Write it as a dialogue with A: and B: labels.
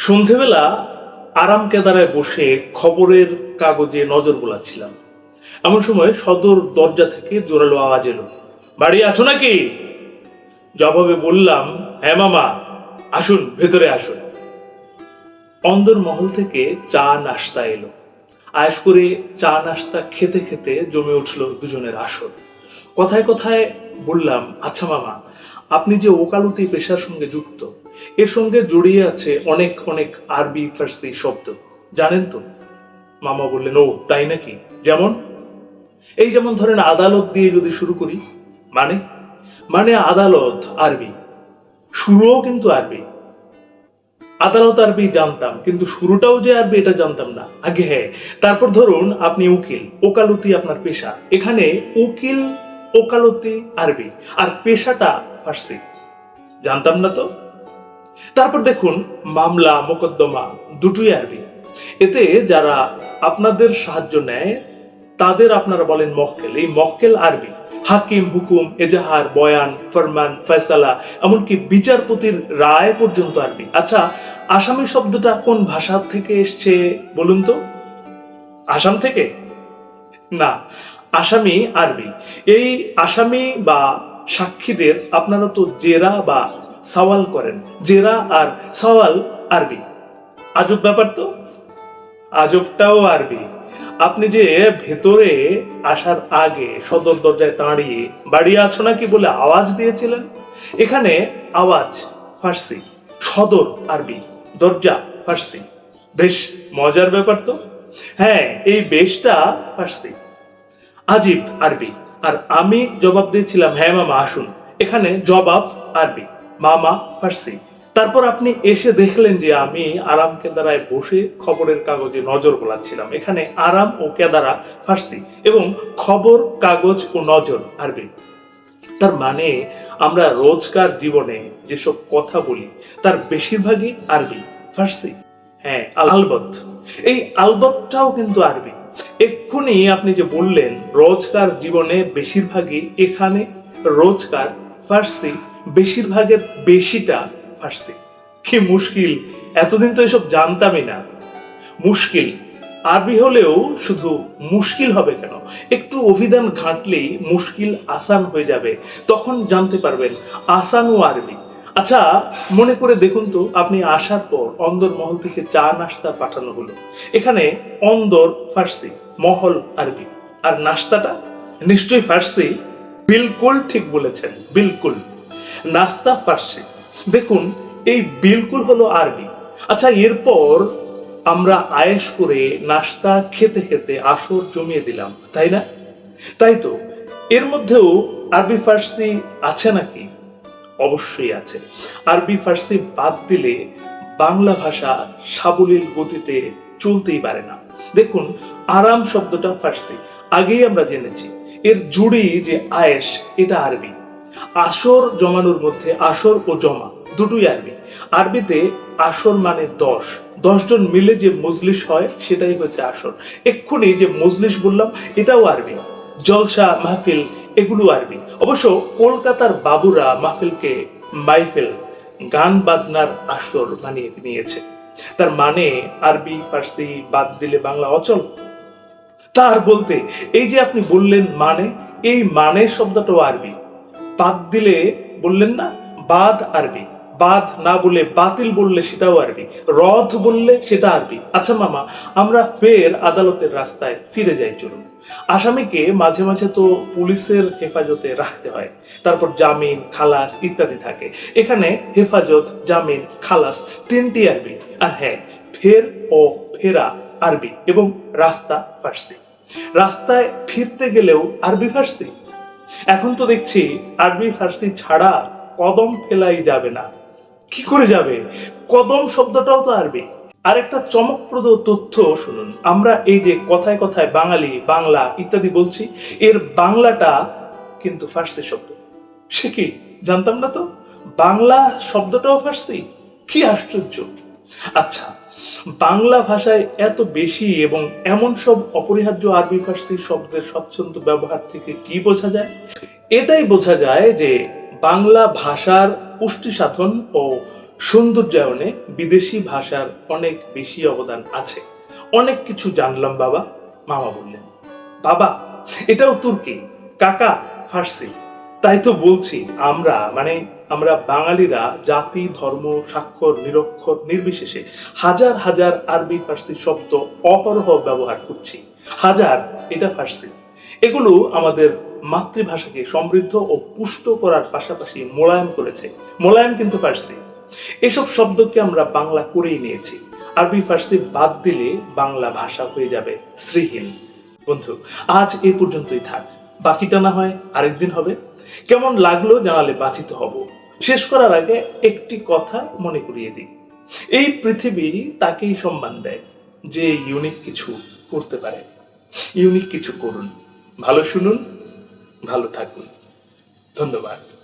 A: সন্ধেবেলা আরাম কেদারায় বসে খবরের কাগজে নজর বোলাচ্ছিলাম এমন সময় সদর দরজা থেকে জোরালো আওয়াজ এলো। বাড়ি আছো নাকি? জবাবে বললাম হ্যাঁ মামা, আসুন, ভেতরে আসুন। অন্দর মহল থেকে চা নাস্তা এলো। আয়েস করে চা নাস্তা খেতে খেতে জমে উঠল দুজনের আসর। কথায় কথায় বললাম আচ্ছা মামা আপনি যে ওকালতি পেশার সঙ্গে যুক্ত, এর সঙ্গে জড়িয়ে আছে অনেক অনেক আরবি ফার্সি শব্দ। জানেন তো? মামা বললেন, ও, তাই নাকি? যেমন? এই যেমন ধরেন আদালত দিয়ে যদি শুরু করি মানে? মানে আদালত আরবি। শুরুও কিন্তু আরবি। আদালত আরবি জানতাম, কিন্তু শুরুটাও যে আরবি, এটা জানতাম না। আগে হ্যাঁ তারপর ধরুন আপনি উকিল, ওকালতি আপনার পেশা। এখানে উকিল, ওকালতি আরবি। আর পেশাটা ফার্সি। জানতাম না তো? তারপর দেখুন, মামলা, মোকদ্দমা, দুটোই আরবি। এতে যারা আপনাদের সাহায্য নেয়, তাদের আপনারা বলেন মক্কেল। এই মক্কেল আরবি। হাকিম, হুকুম, এজাহার, বয়ান, ফরমান, ফয়সালা, এমনকি বিচারপতির রায় পর্যন্ত আরবি। আচ্ছা আসামি শব্দটা কোন ভাষা থেকে এসছে বলুন তো? আসাম থেকে? না, আসামি আরবি। এই আসামি বা সাক্ষীদের আপনারা তো জেরা বা সওয়াল করেন। জেরা আর সওয়াল আরবি। আজব ব্যাপার তো। আজবটাও আরবি। আপনি যে ভেতরে আসার আগে সদর দরজায় দাঁড়িয়ে বাড়ি আছো নাকি বলে আওয়াজ দিয়েছিলেন? এখানে আওয়াজ ফার্সি, সদর আরবি, দরজা ফার্সি। বেশ মজার ব্যাপার তো। হ্যাঁ এই বেশটা ফার্সি। আজিব আরবি। আর আমি জবাব দিয়েছিলাম হ্যাঁ মামা, আসুন। এখানে জবাব আরবি, মামা ফার্সি। তারপর আপনি এসে দেখলেন যে আমি আরাম কেদারায় বসে খবরের কাগজে নজর বোলাচ্ছিলাম এখানে আরাম ও কেদারা ফার্সি এবং খবর, কাগজ ও নজর আরবি। তার মানে আমরা রোজকার জীবনে যেসব কথা বলি, তার বেশিরভাগই আরবি, ফার্সি। হ্যাঁ আলবত। এই আলবতটাও কিন্তু আরবি। এক্ষুনি আপনি যে বললেন, রোজকার জীবনে বেশিরভাগই এখানে রোজকার ফার্সি, বেশিরভাগের বেশিটা ফার্সি। কি মুশকিল, এতদিন তো এসব জানতামই না। মুশকিল, আরবি হলেও শুধু মুশকিল হবে কেন? একটু অভিধান ঘাঁটলেই মুশকিল আসান হয়ে যাবে। তখন জানতে পারবেন আসান ও আরবি। আচ্ছা মনে করে দেখুন তো, আপনি আসার পর অন্দর মহল থেকে চা নাস্তা পাঠানো হলো। এখানে অন্দর ফার্সি, মহল আরবি। আর নাস্তাটা? নিশ্চয়ই ফার্সি। বিলকুল ঠিক বলেছেন, বিলকুল। নাস্তা ফার্সি। দেখুন, এই বিলকুল হলো আরবি। আচ্ছা এরপর আমরা আয়েশ করে নাস্তা খেতে খেতে আসর জমিয়ে দিলাম, তাই না? তাই তো? এর মধ্যেও আরবি ফার্সি আছে নাকি? অবশ্যই আছে। আরবি, ফার্সি বাদ দিলে বাংলা ভাষা সাবলীল গতিতে চলতেই পারে না। দেখুন, আরাম শব্দটা ফার্সি। আগেই আমরা জেনেছি, এর জুড়ি যে আয়েশ, এটা আরবি। আসর জমানোর মধ্যে আসর ও জমা, দুটোই আরবি। আরবিতে আসর মানে দশ। দশজন মিলে যে মজলিস হয়, সেটাই হচ্ছে আসর। এক্ষুনি যে মজলিস বললাম, এটাও আরবি। জলসা মাহফিল এগুলো আরবি। অবশ্য কলকাতার বাবুরা মাহফিলকে মাইফেল, গান বাজনার আসর বানিয়ে নিয়েছে। তার মানে আরবি, ফার্সি বাদ দিলে বাংলা অচল। তার বলতে, এই যে আপনি বললেন মানে এই মানে শব্দটাও আরবি। বাদ দিলে বললেন না, বাদ আরবি। বাদ না বলে বাতিল বললে সেটাও আরবি, রথ বললে সেটা আরবি। আচ্ছা মামা, আমরা ফের আদালতের রাস্তায় ফিরে যাই, চলুন। আসামিকে মাঝে মাঝে তো পুলিশের হেফাজতে রাখতে হয়। তারপর জামিন, খালাস ইত্যাদি থাকে। এখানে হেফাজত, জামিন, খালাস তিনটি আরবি। আর হ্যাঁ ফের ও ফেরা আরবি এবং রাস্তা ফার্সি। রাস্তায় ফিরতে গেলেও আরবি ফার্সি। এখন তো দেখছি আরবি ফার্সি ছাড়া কদম ফেলাই যাবে না। কি করে যাবে? কদম শব্দটাও তো আরবি। আরেকটা চমকপ্রদ তথ্য শুনুন। আমরা এই যে কথায় কথায় বাঙালি, বাংলা ইত্যাদি বলছি, এর বাংলাটা কিন্তু ফার্সি শব্দ। সে কি, জানতাম না তো? বাংলা শব্দটাও ফার্সি? কি আশ্চর্য। আচ্ছা বাংলা ভাষায় এত বেশি এবং এমন সব অপরিহার্য আরবি ফার্সি শব্দের স্বচ্ছন্দ ব্যবহার থেকে কি বোঝা যায়? এটাই বোঝা যায় যে বাংলা ভাষার পুষ্টি সাধন ও সৌন্দর্যায়নে বিদেশি ভাষার অনেক বেশি অবদান আছে। অনেক কিছু জানলাম, বাবা। মামা বললেন, বাবা, এটাও তুর্কি। কাকা, ফার্সি। তাই তো বলছি, আমরা মানে আমরা বাঙালিরা জাতি, ধর্ম, স্বাক্ষর, নিরক্ষর, নির্বিশেষে হাজার হাজার আরবি, ফার্সি শব্দ অহরহ ব্যবহার করছি। হাজার, এটা ফার্সি। এগুলো আমাদের মাতৃভাষাকে সমৃদ্ধ ও পুষ্ট করার পাশাপাশি মোলায়েম করেছে। মোলায়েম কিন্তু ফার্সি। এসব শব্দকে আমরা বাংলা করেই নিয়েছি। আরবি ফার্সি বাদ দিলে বাংলা ভাষা হয়ে যাবে শ্রীহীন। বন্ধু, আজ এই পর্যন্তই থাক। বাকিটা না হয় আরেকদিন হবে। কেমন লাগল জানালে বাঁচিত হব। শেষ করার আগে একটি কথা মনে করিয়ে দিই। এই পৃথিবী তাকেই সম্মান দেয় যে ইউনিক কিছু করতে পারে। ইউনিক কিছু করুন। ভালো শুনুন ভালো থাকুন। ধন্যবাদ।